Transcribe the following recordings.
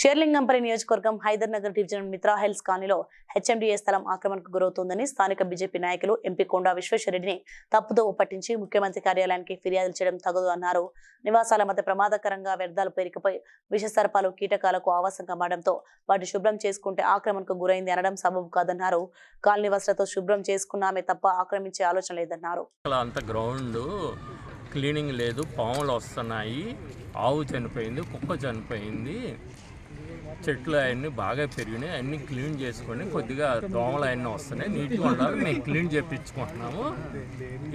షేర్లింగంపల్లి నియోజకవర్గం Hydernagar division Mitra hills కాలనీలో HMDA స్థలం ఆక్రమణకు గురవుతోందని స్థానిక బీజేపీ నాయకులు ఎంపీ కొండా విశ్వేశ్వరరెడ్డిని తప్పుదో పట్టించి ముఖ్యమంత్రి కార్యాలయానికి ఫిర్యాదులు చేయడం తగదు అన్నారు. నివాసాల మధ్య ప్రమాదకరంగా వ్యర్థాలు పేరికపై విషసర్పాలు కీటకాలకు ఆవాసంగా మారడంతో వాటి శుభ్రం చేసుకుంటే ఆక్రమణకు గురైంది అనడం సబబు కాదన్నారు. కాలనీ వసతులతో శుభ్రం చేసుకున్నామే తప్ప ఆక్రమించే ఆలోచన లేదన్నారు. గ్రౌండ్ క్లీనింగ్ లేదు పాములు వస్తున్నాయి ఆవు చనిపోయింది కుక్క చనిపోయింది. చెట్లు అవన్నీ బాగా పెరిగినాయి. అన్నీ క్లీన్ చేసుకొని కొద్దిగా దోమలు అవన్నీ వస్తున్నాయి. నీట్గా ఉండాలి. మేము క్లీన్ చేయించుకుంటున్నాము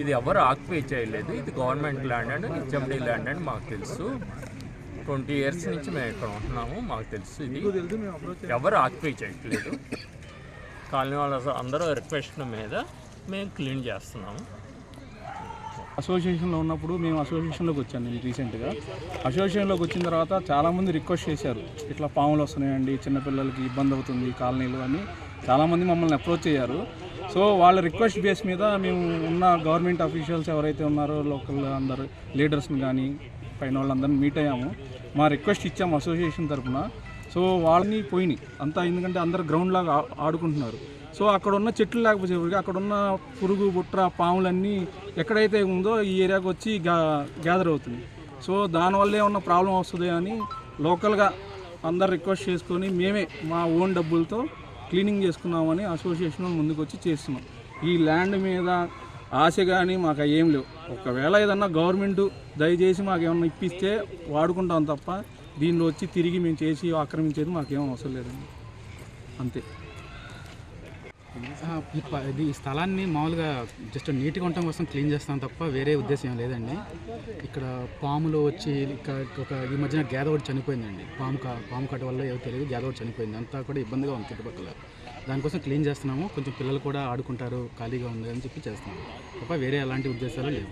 ఇది ఎవరు ఆక్యుపై చేయలేదు. ఇది government land and HMD land అని మాకు తెలుసు. ట్వంటీ ఇయర్స్ నుంచి మేము ఇక్కడ ఉంటున్నాము. మాకు తెలుసు ఇది. ఎవరు ఆక్యుపై చేయట్లేదు. కాలనీ వాళ్ళ అందరూ రిక్వెస్ట్ మీద మేము క్లీన్ చేస్తున్నాము. అసోసియేషన్లో ఉన్నప్పుడు మేము అసోసియేషన్లోకి వచ్చాను నేను రీసెంట్గా. అసోసియేషన్లోకి వచ్చిన తర్వాత చాలామంది రిక్వెస్ట్ చేశారు ఇట్లా పాములు వస్తున్నాయండి చిన్నపిల్లలకి ఇబ్బంది అవుతుంది కాలనీలు అని. చాలామంది మమ్మల్ని అప్రోచ్ అయ్యారు. సో వాళ్ళ రిక్వెస్ట్ బేస్ మీద మేము ఉన్న గవర్నమెంట్ అఫీషియల్స్ ఎవరైతే ఉన్నారో లోకల్ అందరు లీడర్స్ని కానీ పైన వాళ్ళందరినీ మీట్ అయ్యాము. మా రిక్వెస్ట్ ఇచ్చాము అసోసియేషన్ తరఫున. సో వాళ్ళని పోయినాయి. అంతా ఎందుకంటే అందరు గ్రౌండ్ లాగా ఆడుకుంటున్నారు. సో అక్కడ ఉన్న చెట్లు లేకపోతే అక్కడ ఉన్న పురుగు బుట్ర పాములన్నీ ఎక్కడైతే ఉందో ఈ ఏరియాకి వచ్చి గ్యాదర్ అవుతుంది. సో దానివల్ల ఏమన్నా ప్రాబ్లం వస్తుంది అని లోకల్గా అందరు రిక్వెస్ట్ చేసుకొని మేమే మా ఓన్ డబ్బులతో క్లీనింగ్ చేసుకున్నామని అసోసియేషన్ ముందుకు వచ్చి చేస్తున్నాం. ఈ ల్యాండ్ మీద ఆశ కానీ మాకు ఏం లేవు. ఒకవేళ ఏదన్నా గవర్నమెంట్ దయచేసి మాకు ఏమన్నా ఇప్పిస్తే వాడుకుంటాం తప్ప దీనిలో వచ్చి తిరిగి మేము చేసి ఆక్రమించేది మాకేం అవసరం లేదండి. అంతే. ఈ ఇది ఈ స్థలాన్ని మామూలుగా జస్ట్ నీట్గా ఉండటం కోసం క్లీన్ చేస్తాం తప్ప వేరే ఉద్దేశం ఏం లేదండి. ఇక్కడ పాములు వచ్చి ఇక్కడ ఒక ఈ మధ్యన గేద ఒకటి చనిపోయిందండి. పాము కా పాము కట్ట వల్ల ఏదో తెలియదు గేద ఒకటి చనిపోయింది. అంతా కూడా ఇబ్బందిగా ఉంది చుట్టుపక్కల. దానికోసం క్లీన్ చేస్తున్నాము. కొంచెం పిల్లలు కూడా ఆడుకుంటారు ఖాళీగా ఉంది అని చెప్పి చేస్తున్నాము. తప్ప వేరే ఎలాంటి ఉద్దేశాలు లేవు.